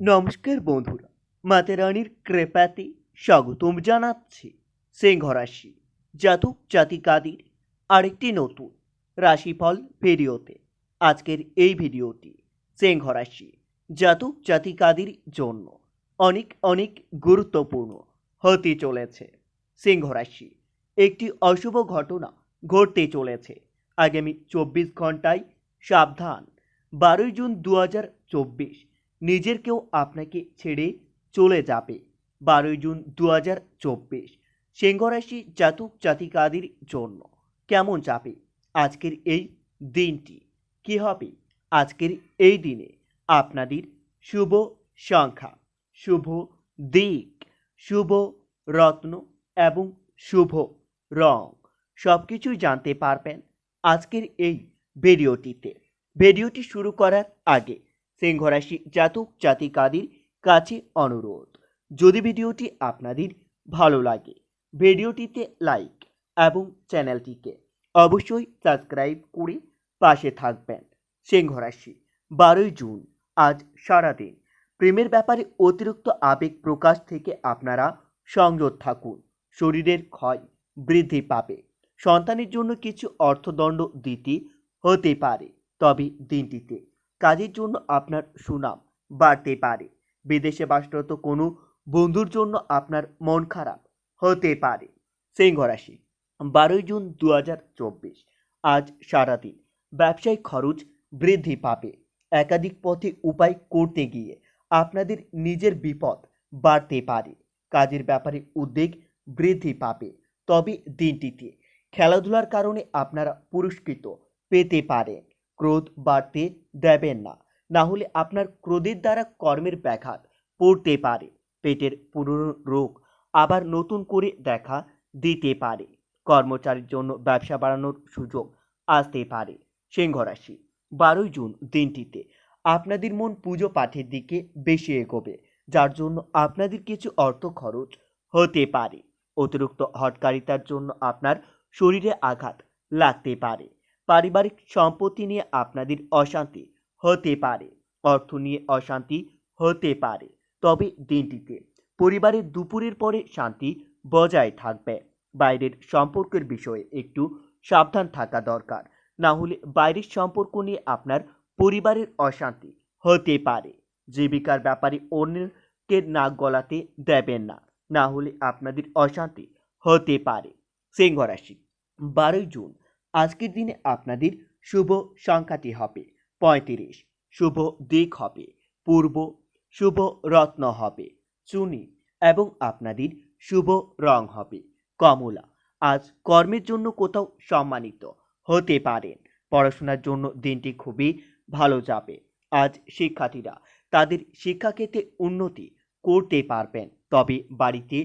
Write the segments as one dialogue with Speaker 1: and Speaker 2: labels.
Speaker 1: নমস্কার বন্ধুরা, মাতা রানীর কৃপাতে স্বাগতম জানাচ্ছি সিংহ রাশি জাতক জাতিকাদের আরেকটি নতুন রাশিফল ভিডিওতে। আজকের এই ভিডিওটি সিংহ রাশি জাতক জাতিকাদের জন্য অনেক অনেক গুরুত্বপূর্ণ হতে চলেছে। সিংহ রাশি একটি অশুভ ঘটনা ঘটতে চলেছে। আগামী চব্বিশ ঘন্টায় সাবধান, বারোই জুন দু হাজার চব্বিশ নিজের কেউ আপনাকে ছেড়ে চলে যাবে। বারোই জুন দু হাজার চব্বিশ সিংহরাশি জাতক জাতিকাদের জন্য কেমন যাবে? আজকের এই দিনটি কি হবে? আজকের এই দিনে আপনাদের শুভ সংখ্যা, শুভ দিক, শুভ রত্ন এবং শুভ রং সব কিছুই জানতে পারবেন আজকের এই ভিডিওটিতে। ভিডিওটি শুরু করার আগে সিংহরাশি, জাতক, জাতিকাদের কাছে অনুরোধ। যদি ভিডিওটি আপনাদের ভালো লাগে, ভিডিওটিতে লাইক এবং চ্যানেলটিকে অবশ্যই সাবস্ক্রাইব করে পাশে থাকবেন। সিংহরাশি, বারোই জুন, আজ সারাদিন। প্রেমের ব্যাপারে অতিরিক্ত আবেগ প্রকাশ থেকে আপনারা সংযত থাকুন। শরীরের ক্ষয় বৃদ্ধি পাবে। সন্তানের জন্য কিছু অর্থদণ্ড দিতে হতে পারে। তবে দিনটিতে কাজের জন্য আপনার সুনাম বাড়তে পারে। বিদেশে বাসরত কোনো বন্ধুর জন্য আপনার মন খারাপ হতে পারে। সিংহ রাশি, বারোই জুন দু হাজার চব্বিশ, আজ সারাদিন ব্যবসায়িক খরচ বৃদ্ধি পাবে। একাধিক পথে উপায় করতে গিয়ে আপনাদের নিজের বিপদ বাড়তে পারে। কাজের ব্যাপারে উদ্বেগ বৃদ্ধি পাবে। তবে দিনটিতে খেলাধুলার কারণে আপনারা পুরস্কৃত পেতে পারেন। ক্রোধ বাড়তে দেবেন না। না হলে আপনার ক্রোধের দ্বারা কর্মের ব্যাঘাত পড়তে পারে। পেটের পুরনো রোগ আবার নতুন করে দেখা দিতে পারে। কর্মচারীর জন্য ব্যবসা বাড়ানোর সুযোগ আসতে পারে। সিংহ রাশি, বারোই জুন দিনটিতে আপনাদের মন পুজো পাঠের দিকে বেশি এগোবে, যার জন্য আপনাদের কিছু অর্থ খরচ হতে পারে। অতিরিক্ত হটকারিতার জন্য আপনার শরীরে আঘাত লাগতে পারে। পারিবারিক সম্পত্তি নিয়ে আপনাদের অশান্তি হতে পারে, অর্থ নিয়ে অশান্তি হতে পারে। তবে দিনটিতে পরিবারের দুপুরের পরে শান্তি বজায় থাকবে। বাইরের সম্পর্কের বিষয়ে একটু সাবধান থাকা দরকার। না হলে বাইরের সম্পর্ক নিয়ে আপনার পরিবারের অশান্তি হতে পারে। জীবিকার ব্যাপারে অন্যকে নাক গলাতে দেবেন না। না হলে আপনাদের অশান্তি হতে পারে। সিংহ রাশি, বারোই জুন আজকের দিনে আপনাদের শুভ সংখ্যাটি হবে পঁয়ত্রিশ, শুভ দিক হবে পূর্ব, শুভ রত্ন হবে চুনি এবং আপনাদের শুভ রং হবে কমলা। আজ কর্মের জন্য কোথাও সম্মানিত হতে পারেন। পড়াশোনার জন্য দিনটি খুবই ভালো যাবে। আজ শিক্ষার্থীরা তাদের শিক্ষাক্ষেত্রে উন্নতি করতে পারবেন। তবে বাড়িতে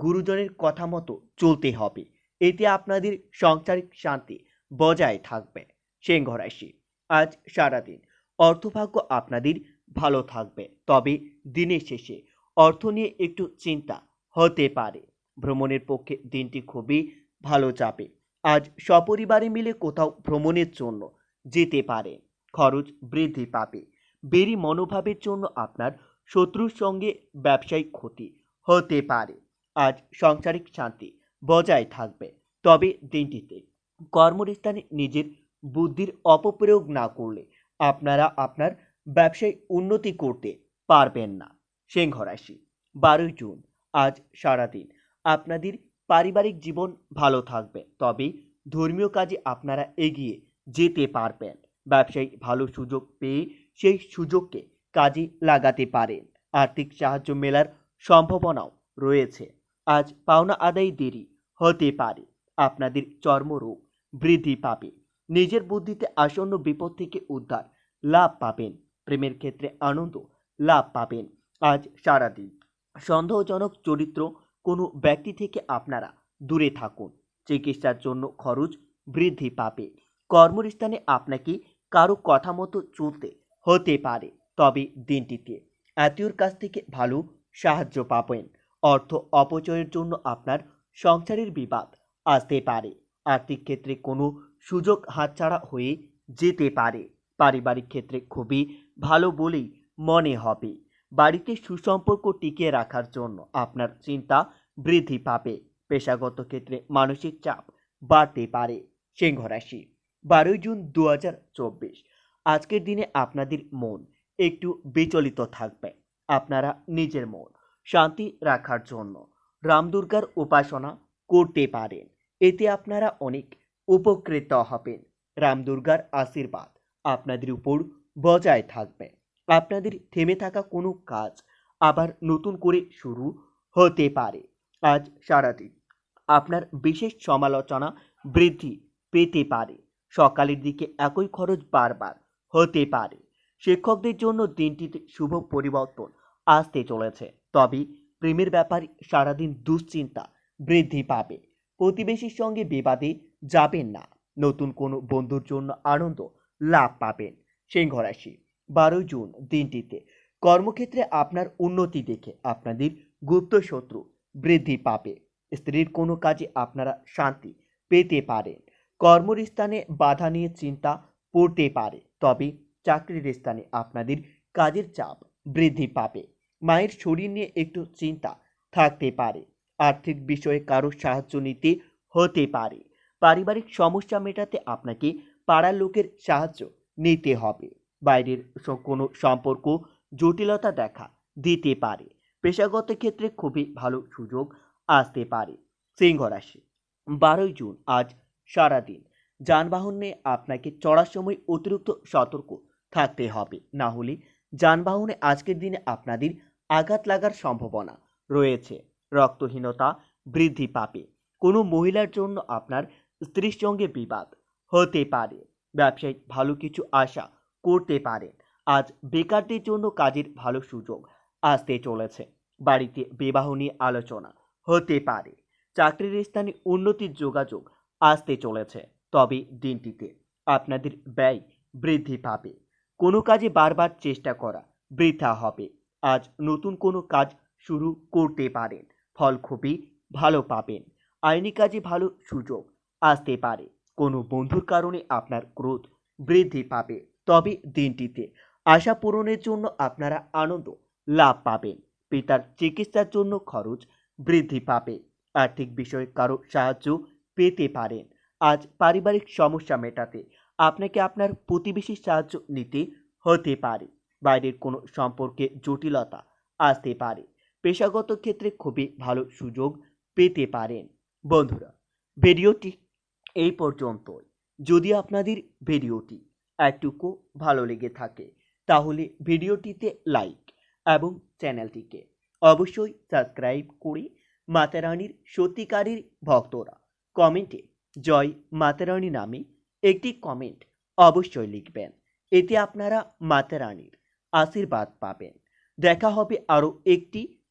Speaker 1: গুরুজনের কথা মতো চলতে হবে। এতে আপনাদের সংসারিক শান্তি বজায় থাকবে। সিংহ রাশি আজ সারাদিন। অর্থভাগ্য আপনাদের ভালো থাকবে। তবে দিনের শেষে অর্থ নিয়ে একটু চিন্তা হতে পারে। ভ্রমণের পক্ষে দিনটি খুবই ভালো যাবে। আজ সপরিবারে মিলে কোথাও ভ্রমণের জন্য যেতে পারে। খরচ বৃদ্ধি পাবে। বেরি মনোভাবের জন্য আপনার শত্রুর সঙ্গে ব্যবসায়িক ক্ষতি হতে পারে। আজ সাংসারিক শান্তি বজায় থাকবে। তবে দিনটিতে কর্মস্থানে নিজের বুদ্ধির অপপ্রয়োগ না করলে আপনারা আপনার ব্যবসায় উন্নতি করতে পারবেন না। সিংহ রাশি, বারোই জুন, আজ সারাদিন আপনাদের পারিবারিক জীবন ভালো থাকবে, তবে ধর্মীয় কাজে আপনারা এগিয়ে যেতে পারবেন। ব্যবসায়িক ভালো সুযোগ পেয়ে সেই সুযোগকে কাজে লাগাতে পারেন। আর্থিক সাহায্য মেলার সম্ভাবনাও রয়েছে। আজ পাওনা আদায় দেরি হতে পারে। আপনাদের চর্মরোগ বৃদ্ধি পাবে। নিজের বুদ্ধিতে আসন্ন বিপদ থেকে উদ্ধার, লাভ পাবেন। প্রেমের ক্ষেত্রে আনন্দ, লাভ পাবেন। আজ সারাদিন সন্দেহজনক চরিত্র কোনো ব্যক্তি থেকে আপনারা দূরে থাকুন। চিকিৎসার জন্য খরচ বৃদ্ধি পাবে। কর্মস্থানে আপনাকে কারও কথা মতো চলতে হতে পারে। তবে দিনটিতে আত্মীয়র কাছ থেকে ভালো সাহায্য পাবেন। অর্থ অপচয়ের জন্য আপনার সংসারের বিবাদ আসতে পারে। আর্থিক ক্ষেত্রে কোনো সুযোগ হাতছাড়া হয়ে যেতে পারে। পারিবারিক ক্ষেত্রে খুবই ভালো বলেই মনে হবে। বাড়িতে সুসম্পর্ক টিকিয়ে রাখার জন্য আপনার চিন্তা বৃদ্ধি পাবে। পেশাগত ক্ষেত্রে মানসিক চাপ বাড়তে পারে। সিংহ রাশি, বারোই জুন দু আজকের দিনে আপনাদের মন একটু বিচলিত থাকবে। আপনারা নিজের মন শান্তি রাখার জন্য রামদুর্গার উপাসনা করতে পারেন। এতে আপনারা অনেক উপকৃত হবেন। রামদুর্গার আশীর্বাদ আপনাদের উপর বজায় থাকবে। আপনাদের থেমে থাকা কোনো কাজ আবার নতুন করে শুরু হতে পারে। আজ সারাদিন আপনার বিশেষ সমালোচনা বৃদ্ধি পেতে পারে। সকালের দিকে একই খরচ বারবার হতে পারে। শিক্ষকদের জন্য দিনটিতে শুভ পরিবর্তন আসতে চলেছে। তবে প্রেমের ব্যাপারে সারাদিন দুশ্চিন্তা বৃদ্ধি পাবে। প্রতিবেশীর সঙ্গে বিবাদে যাবেন না। নতুন কোনো বন্ধুর জন্য আনন্দ লাভ পাবেন। সিংহ রাশি বারোই জুন দিনটিতে। কর্মক্ষেত্রে আপনার উন্নতি দেখে আপনাদের গুপ্ত শত্রু বৃদ্ধি পাবে। স্ত্রীর কোনো কাজে আপনারা শান্তি পেতে পারেন। কর্মস্থানে বাধা নিয়ে চিন্তা পড়তে পারে। তবে চাকরির স্থানে আপনাদের কাজের চাপ বৃদ্ধি পাবে। মায়ের শরীর নিয়ে একটু চিন্তা থাকতে পারে। আর্থিক বিষয়ে কারও সাহায্য নিতে হতে পারে। পারিবারিক সমস্যা মেটাতে আপনাকে পাড়ার লোকের সাহায্য নিতে হবে। বাইরের কোনো সম্পর্ক জটিলতা দেখা দিতে পারে। পেশাগত ক্ষেত্রে খুবই ভালো সুযোগ আসতে পারে। সিংহ রাশি, বারোই জুন, আজ সারাদিন। যানবাহন নিয়ে আপনাকে চড়ার সময় অতিরিক্ত সতর্ক থাকতে হবে। না হলে যানবাহনে আজকের দিনে আপনাদের আঘাত লাগার সম্ভাবনা রয়েছে। রক্তহীনতা বৃদ্ধি পাবে। কোনো মহিলার জন্য আপনার স্ত্রীর সঙ্গে বিবাদ হতে পারে। ব্যবসায়িক ভালো কিছু আশা করতে পারেন। আজ বেকারদের জন্য কাজের ভালো সুযোগ আসতে চলেছে। বাড়িতে বিবাহ নিয়ে আলোচনা হতে পারে। চাকরির স্থানে উন্নতির যোগাযোগ আসতে চলেছে। তবে দিনটিতে আপনাদের ব্যয় বৃদ্ধি পাবে। কোনো কাজে বারবার চেষ্টা করা বৃথা হবে। আজ নতুন কোনো কাজ শুরু করতে পারেন। ফল খুবই ভালো পাবেন। আইনি কাজে ভালো সুযোগ আসতে পারে। কোনো বন্ধুর কারণে আপনার ক্রোধ বৃদ্ধি পাবে। তবে দিনটিতে আশা পূরণের জন্য আপনারা আনন্দ লাভ পাবেন। পিতার চিকিৎসার জন্য খরচ বৃদ্ধি পাবে। আর্থিক বিষয়ে কারও সাহায্য পেতে পারেন। আজ পারিবারিক সমস্যা মেটাতে আপনাকে আপনার প্রতিবেশীর সাহায্য নিতে হতে পারে। বাইরের কোনো সম্পর্কে জটিলতা আসতে পারে। পেশাগত ক্ষেত্রে খুবই ভালো সুযোগ পেতে পারেন। বন্ধুরা, ভিডিওটি এই পর্যন্তই। যদি আপনাদের ভিডিওটি একটুকু ভালো লেগে থাকে, তাহলে ভিডিওটিতে লাইক এবং চ্যানেলটিকে অবশ্যই সাবস্ক্রাইব করে মাতারানির সত্যিকারের ভক্তরা কমেন্টে জয় মাতারানী নামে একটি কমেন্ট অবশ্যই লিখবেন। এতে আপনারা মাতারানির আশীর্বাদ পাবেন। দেখা হবে আরও একটি